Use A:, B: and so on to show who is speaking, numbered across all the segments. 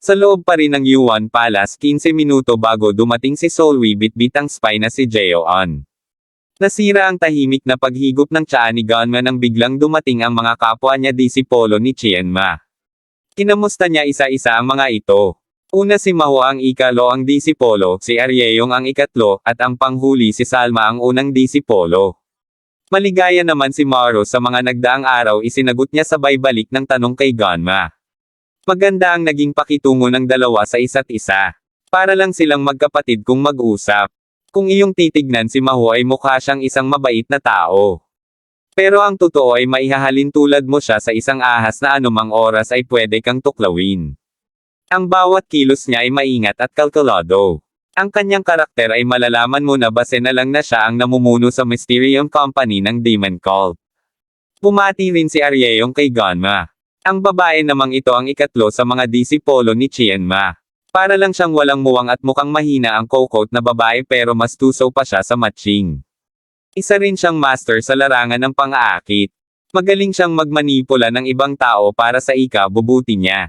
A: Sa loob pa rin ng Yuan Palace 15 minuto bago dumating si Solwi bitbit ang spy na si Jeoan. Nasira ang tahimik na paghigop ng tsaa ni Gunman nang biglang dumating ang mga kapwa niya disipolo ni Chienma. Kinamusta niya isa-isa ang mga ito. Una si Maho ang ikalo ang disipolo, si Aryeyong ang ikatlo, at ang panghuli si Salma ang unang disipolo. Maligaya naman si Maro sa mga nagdaang araw isinagot niya sabay balik ng tanong kay Gunma. Maganda ang naging pakitungo ng dalawa sa isa't isa. Para lang silang magkapatid kung mag-usap. Kung iyong titignan si Maho ay mukha siyang isang mabait na tao. Pero ang totoo ay maihahalin tulad mo siya sa isang ahas na anumang oras ay pwede kang tuklawin. Ang bawat kilos niya ay maingat at kalkulado. Ang kanyang karakter ay malalaman mo na base na lang na siya ang namumuno sa Mysterium Company ng Demon Cult. Bumati rin si Aryeyong kay Gunma. Ang babae namang ito ang ikatlo sa mga disipolo ni Chienma. Para lang siyang walang muwang at mukhang mahina ang kokot na babae pero mas tuso pa siya sa matching. Isa rin siyang master sa larangan ng pang-aakit. Magaling siyang magmanipula ng ibang tao para sa ika-bubuti niya.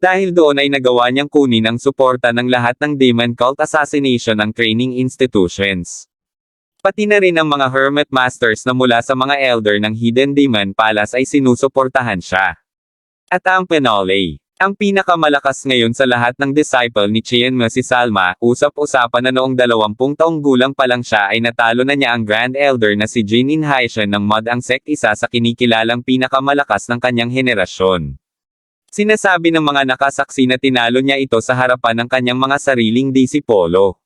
A: Dahil doon ay nagawa niyang kunin ang suporta ng lahat ng Demon Cult Assassination ng training institutions. Pati na rin ang mga Hermit Masters na mula sa mga Elder ng Hidden Demon Palace ay sinusuportahan siya. At ang Penole, ang pinakamalakas ngayon sa lahat ng disciple ni Chienma si Salma, usap-usapan na noong 20 taong gulang pa lang siya ay natalo na niya ang Grand Elder na si Jin Inhaishan ng Mud ang sect isa sa kinikilalang pinakamalakas ng kanyang henerasyon. Sinasabi ng mga nakasaksi na tinalo niya ito sa harapan ng kanyang mga sariling disipolo.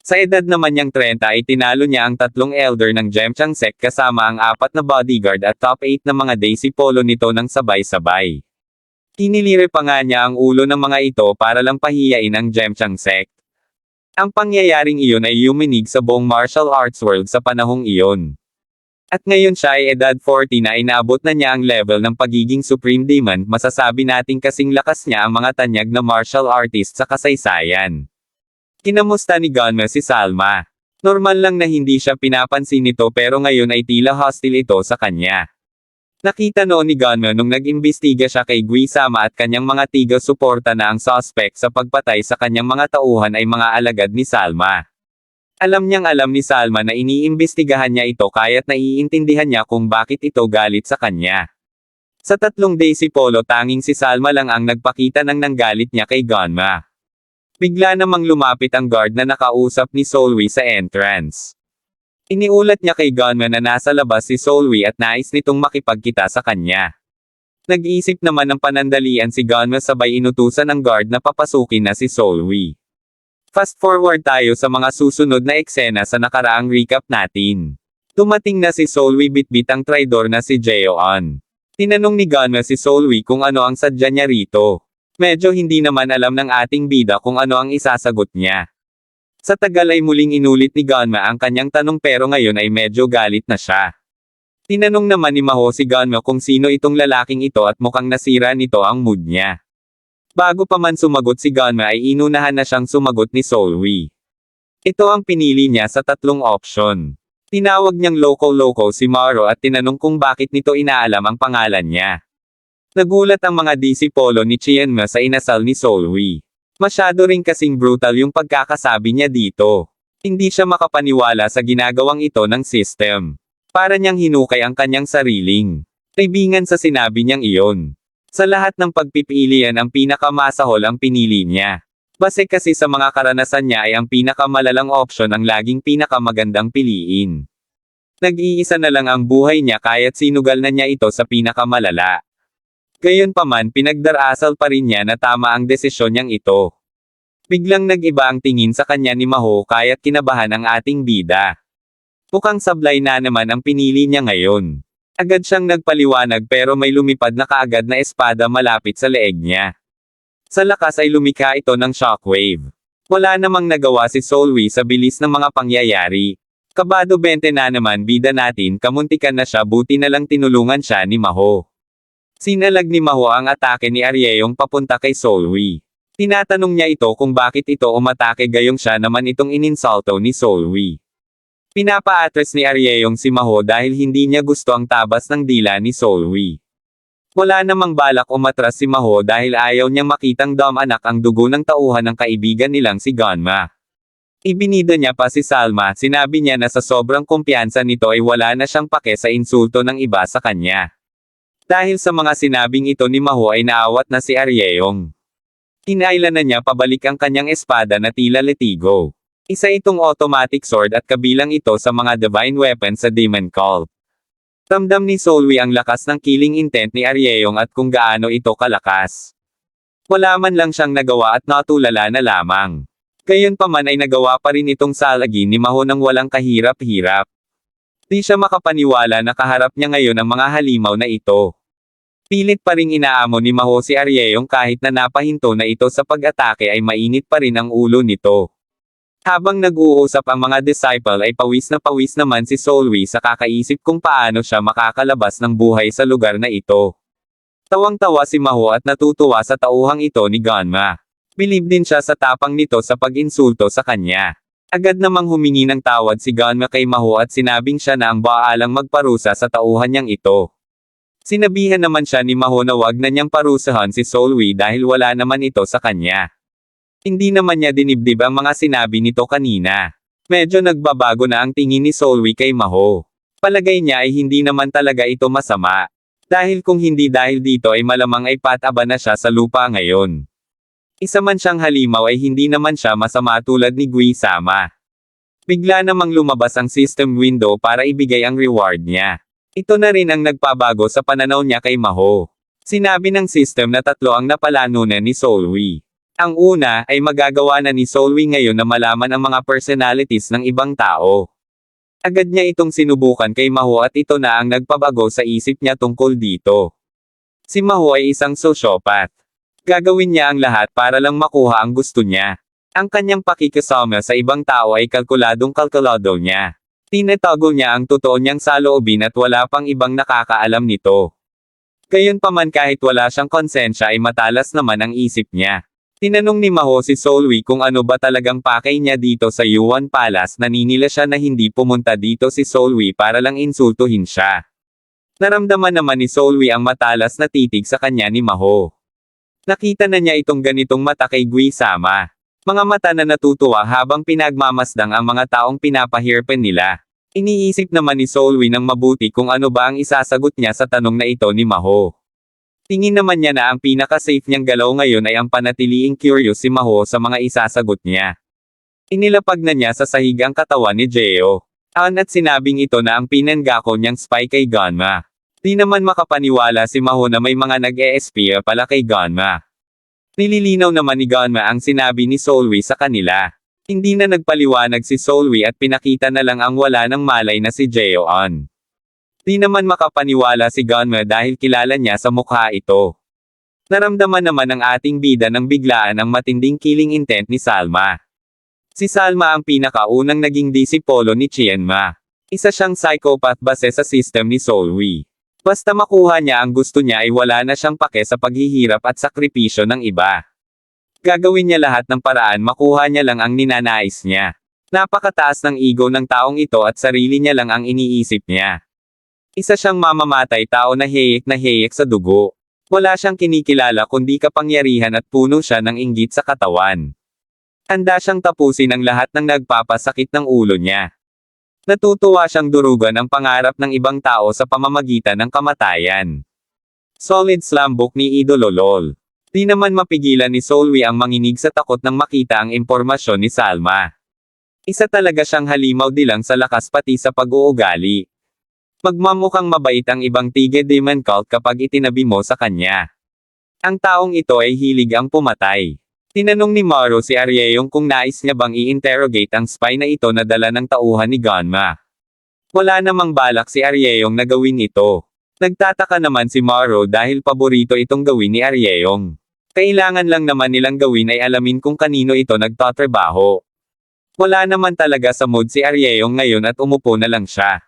A: Sa edad naman niyang 30 ay tinalo niya ang tatlong elder ng Jemchang sect kasama ang apat na bodyguard at top 8 na mga disipolo nito ng sabay-sabay. Tinilire pa nga niya ang ulo ng mga ito para lang pahiyain ang Jemchang sect. Ang pangyayaring iyon ay yuminig sa buong martial arts world sa panahong iyon. At ngayon siya ay edad 40 na inaabot na niya ang level ng pagiging Supreme Demon, masasabi nating kasing lakas niya ang mga tanyag na martial artist sa kasaysayan. Kinamusta ni Gunma si Salma. Normal lang na hindi siya pinapansin nito pero ngayon ay tila hostile ito sa kanya. Nakita noon ni Gunma nung nag-imbestiga siya kay Guisama at kanyang mga tiga suporta na ang suspect sa pagpatay sa kanyang mga tauhan ay mga alagad ni Salma. Alam niyang alam ni Salma na iniimbestigahan niya ito kaya't naiintindihan niya kung bakit ito galit sa kanya. Sa tatlong Daisy Polo tanging si Salma lang ang nagpakita ng nanggalit niya kay Gunma. Bigla namang lumapit ang guard na nakausap ni Solwi sa entrance. Iniulat niya kay Gunma na nasa labas si Solwi at nais nitong makipagkita sa kanya. Nag-iisip naman ng panandalian si Gunma sabay inutusan ng guard na papasukin na si Solwi. Fast forward tayo sa mga susunod na eksena sa nakaraang recap natin. Dumating na si Solwi bitbit ang traidor na si Jeoan. Tinanong ni Gunma si Solwi kung ano ang sadya niya rito. Medyo hindi naman alam ng ating bida kung ano ang isasagot niya. Sa tagal ay muling inulit ni Gunma ang kanyang tanong pero ngayon ay medyo galit na siya. Tinanong naman ni Maho si Gunma kung sino itong lalaking ito at mukhang nasira nito ang mood niya. Bago pa man sumagot si Gunma ay inunahan na siyang sumagot ni Solwi. Ito ang pinili niya sa tatlong option. Tinawag niyang loko-loko si Maro at tinanong kung bakit nito inaalam ang pangalan niya. Nagulat ang mga disipolo ni Chienma sa inasal ni Solwi. Masyado rin kasing brutal yung pagkakasabi niya dito. Hindi siya makapaniwala sa ginagawang ito ng system. Para niyang hinukay ang kanyang sariling. Kaibigan sa sinabi niyang iyon. Sa lahat ng pagpipilian ang pinakamasahol ang pinili niya. Base kasi sa mga karanasan niya ay ang pinakamalalang opsyon ang laging pinakamagandang piliin. Nag-iisa na lang ang buhay niya kaya't sinugal na niya ito sa pinakamalala. Gayunpaman pinagdarasal pa rin niya na tama ang desisyon niyang ito. Biglang nag-iba ang tingin sa kanya ni Maho kaya't kinabahan ang ating bida. Mukhang sablay na naman ang pinili niya ngayon. Agad siyang nagpaliwanag pero may lumipad na kaagad na espada malapit sa leeg niya. Sa lakas ay lumikha ito ng shockwave. Wala namang nagawa si Solwi sa bilis ng mga pangyayari. Kabado 20 na naman bida natin kamuntikan na siya buti na lang tinulungan siya ni Maho. Sinalag ni Maho ang atake ni Aryeyong papunta kay Solwi. Tinatanong niya ito kung bakit ito umatake gayong siya naman itong ininsulto ni Solwi. Pinapa-address ni Aryeyong si Maho dahil hindi niya gusto ang tabas ng dila ni Solwi. Wala namang balak umatras si Maho dahil ayaw niyang makitang dom anak ang dugo ng tauhan ng kaibigan nilang si Gonma. Ibinida niya pa si Salma, sinabi niya na sa sobrang kumpiyansa nito ay wala na siyang pake sa insulto ng iba sa kanya. Dahil sa mga sinabing ito ni Maho ay naawat na si Aryeyong. Kinailan na niya pabalik ang kanyang espada na tila letigo. Isa itong automatic sword at kabilang ito sa mga divine weapons sa Demon Cult. Ramdam ni Solwi ang lakas ng killing intent ni Aryeyong at kung gaano ito kalakas. Wala man lang siyang nagawa at natulala na lamang. Gayon pa man ay nagawa pa rin itong salagin ni Maho ng walang kahirap-hirap. Di siya makapaniwala na kaharap niya ngayon ang mga halimaw na ito. Pilit pa ring inaamo ni Maho si Aryeyong kahit na napahinto na ito sa pag-atake ay mainit pa rin ang ulo nito. Habang nag-uusap ang mga disciple ay pawis na pawis naman si Solwi sa kakaisip kung paano siya makakalabas ng buhay sa lugar na ito. Tawang-tawa si Maho at natutuwa sa tauhang ito ni Ganma. Bilib din siya sa tapang nito sa pag-insulto sa kanya. Agad namang humingi ng tawad si Ganma kay Maho at sinabing siya na ang baalang magparusa sa tauhan niyang ito. Sinabihan naman siya ni Maho na wag na niyang parusahan si Solwi dahil wala naman ito sa kanya. Hindi naman niya dinibdib ang mga sinabi nito kanina. Medyo nagbabago na ang tingin ni Solwi kay Maho. Palagay niya ay hindi naman talaga ito masama. Dahil kung hindi dahil dito ay malamang ay pataba na siya sa lupa ngayon. Isa man siyang halimaw ay hindi naman siya masama tulad ni Gui Sama. Bigla namang lumabas ang system window para ibigay ang reward niya. Ito na rin ang nagpabago sa pananaw niya kay Maho. Sinabi ng system na tatlo ang napalano na ni Solwi. Ang una ay magagawa na ni Solwi ngayon na malaman ang mga personalities ng ibang tao. Agad niya itong sinubukan kay Maho at ito na ang nagpabago sa isip niya tungkol dito. Si Maho ay isang sociopath. Gagawin niya ang lahat para lang makuha ang gusto niya. Ang kanyang pakikasama sa ibang tao ay kalkuladong kalkulado niya. Tinatago niya ang totoo niyang saloobin at wala pang ibang nakakaalam nito. Gayunpaman kahit wala siyang konsensya ay matalas naman ang isip niya. Tinanong ni Maho si Solwi kung ano ba talagang pakay niya dito sa Yuan Palace naninila siya na hindi pumunta dito si Solwi para lang insultuhin siya. Naramdaman naman ni Solwi ang matalas na titig sa kanya ni Maho. Nakita na niya itong ganitong mata kay Gui. Mga mata na natutuwa habang pinagmamasdang ang mga taong pinapahirpen nila. Iniisip naman ni Solwi ng mabuti kung ano ba ang isasagot niya sa tanong na ito ni Maho. Tingin naman niya na ang pinaka-safe niyang galaw ngayon ay ang panatiliing curious si Maho sa mga isasagot niya. Inilapag na niya sa sahig ang katawan ni Jeo. An at sinabing ito na ang pinanggako niyang spy kay Ganma. Di naman makapaniwala si Maho na may mga nag-e-espia pala kay Ganma. Nililinaw naman ni Ganma ang sinabi ni Solwi sa kanila. Hindi na nagpaliwanag si Solwi at pinakita na lang ang wala ng malay na si Jeon. Di naman makapaniwala si Ganma dahil kilala niya sa mukha ito. Naramdaman naman ng ating bida ng biglaan ang matinding killing intent ni Salma. Si Salma ang pinakaunang naging disipolo ni Chienma. Isa siyang psychopath base sa system ni Solwi. Basta makuha niya ang gusto niya ay wala na siyang pake sa paghihirap at sakripisyo ng iba. Gagawin niya lahat ng paraan makuha niya lang ang ninanais niya. Napakataas ng ego ng taong ito at sarili niya lang ang iniisip niya. Isa siyang mamamatay tao na heyek na heyek sa dugo. Wala siyang kinikilala kundi kapangyarihan at puno siya ng inggit sa katawan. Handa siyang tapusin ang lahat ng nagpapasakit ng ulo niya. Natutuwa siyang durugan ang pangarap ng ibang tao sa pamamagitan ng kamatayan. Solid slambok ni Idolo Lol. Di naman mapigilan ni Solwi ang manginig sa takot nang makita ang impormasyon ni Salma. Isa talaga siyang halimaw dilang sa lakas pati sa pag-uugali. Magmamukhang mabait ang ibang tige demon cult kapag itinabi mo sa kanya. Ang taong ito ay hilig ang pumatay. Tinanong ni Maro si Aryeyong kung nais niya bang i-interrogate ang spy na ito na dala ng tauhan ni Ganma. Wala namang balak si Aryeyong na gawin ito. Nagtataka naman si Maro dahil paborito itong gawin ni Aryeyong. Kailangan lang naman nilang gawin ay alamin kung kanino ito nagtatrabaho. Wala naman talaga sa mood si Aryeyong ngayon at umupo na lang siya.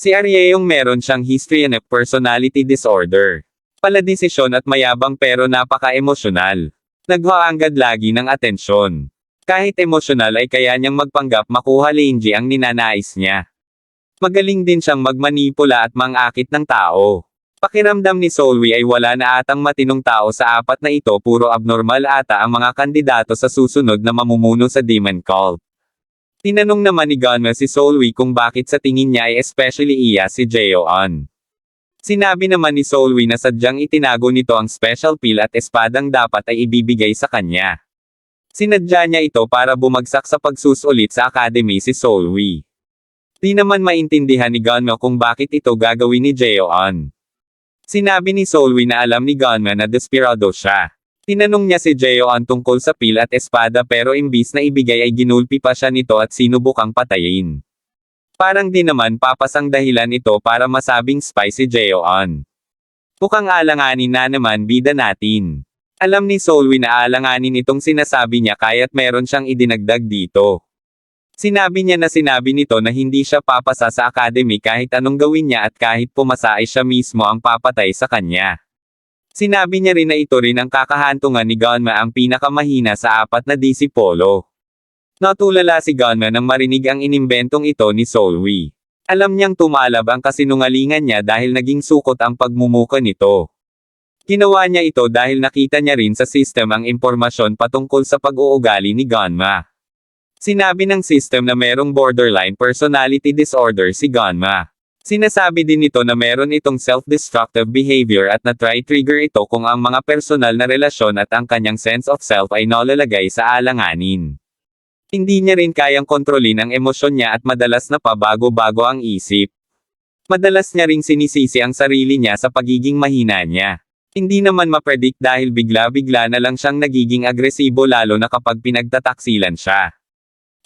A: Si Aryeyong meron siyang history and personality disorder. Paladesisyon at mayabang pero napaka-emosyonal. Naghaanggad lagi ng atensyon. Kahit emosyonal ay kaya niyang magpanggap makuha Lenji ang ninanais niya. Magaling din siyang magmanipula at mangakit ng tao. Pakiramdam ni Solwi ay wala na atang matinong tao sa apat na ito puro abnormal ata ang mga kandidato sa susunod na mamumuno sa Demon Cult. Tinanong naman ni Gunma si Solwi kung bakit sa tingin niya ay especially iya si Jeon. Sinabi naman ni Solwi na sadyang itinago nito ang special pill at espadang dapat ay ibibigay sa kanya. Sinadya niya ito para bumagsak sa pagsusulit sa academy si Solwi. Di naman maintindihan ni Gunma kung bakit ito gagawin ni Jeon. Sinabi ni Solwi na alam ni Gunma na desperado siya. Tinanong niya si Jeon tungkol sa pil at espada pero imbis na ibigay ay ginulpi pa siya nito at sinubukang patayin. Parang di naman papasang dahilan ito para masabing spy si Jeon. Bukang alanganin na naman bida natin. Alam ni Solwi na alanganin itong sinasabi niya kaya't meron siyang idinagdag dito. Sinabi niya na sinabi nito na hindi siya papasa sa academy kahit anong gawin niya at kahit pumasa ay siya mismo ang papatay sa kanya. Sinabi niya rin na ito rin ang kakahantungan ni Gunma ang pinakamahina sa apat na disipolo. Natulala si Gunma nang marinig ang inimbentong ito ni Solwi. Alam niyang tumalab ang kasinungalingan niya dahil naging sukot ang pagmumuka nito. Ginawa niya ito dahil nakita niya rin sa system ang impormasyon patungkol sa pag-uugali ni Gunma. Sinabi ng system na merong borderline personality disorder si Gunma. Sinasabi din nito na meron itong self-destructive behavior at na-try trigger ito kung ang mga personal na relasyon at ang kanyang sense of self ay nalalagay sa alanganin. Hindi niya rin kayang kontrolin ang emosyon niya at madalas na pabago-bago ang isip. Madalas niya ring sinisisi ang sarili niya sa pagiging mahina niya. Hindi naman mapredict dahil bigla-bigla na lang siyang nagiging agresibo lalo na kapag pinagtataksilan siya.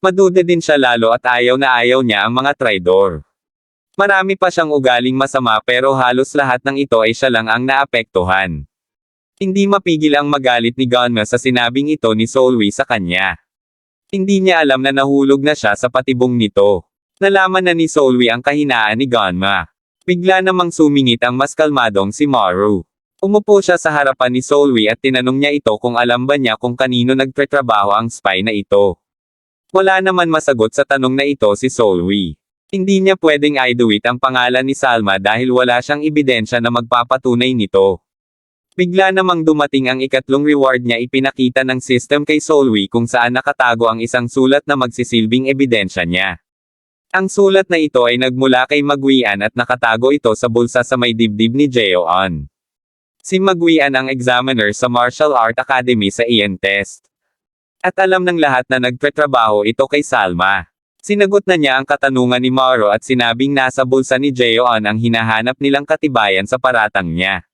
A: Maduda din siya lalo at ayaw na ayaw niya ang mga traidor. Marami pa siyang ugaling masama pero halos lahat ng ito ay siya lang ang naapektuhan. Hindi mapigil ang magalit ni Gunma sa sinabing ito ni Solwi sa kanya. Hindi niya alam na nahulog na siya sa patibong nito. Nalaman na ni Solwi ang kahinaan ni Gunma. Bigla namang sumingit ang mas kalmadong si Maru. Umupo siya sa harapan ni Solwi at tinanong niya ito kung alam ba niya kung kanino nagtatrabaho ang spy na ito. Wala naman masagot sa tanong na ito si Solwi. Hindi niya pwedeng iduit ang pangalan ni Salma dahil wala siyang ebidensya na magpapatunay nito. Bigla namang dumating ang ikatlong reward niya ipinakita ng system kay Solwi kung saan nakatago ang isang sulat na magsisilbing ebidensya niya. Ang sulat na ito ay nagmula kay Magwian at nakatago ito sa bulsa sa may dibdib ni Jeon. Si Magwian ang examiner sa Martial Art Academy sa Ian Test. At alam ng lahat na nagtatrabaho ito kay Salma. Sinagot na niya ang katanungan ni Maro at sinabing nasa bulsa ni Jeon ang hinahanap nilang katibayan sa paratang niya.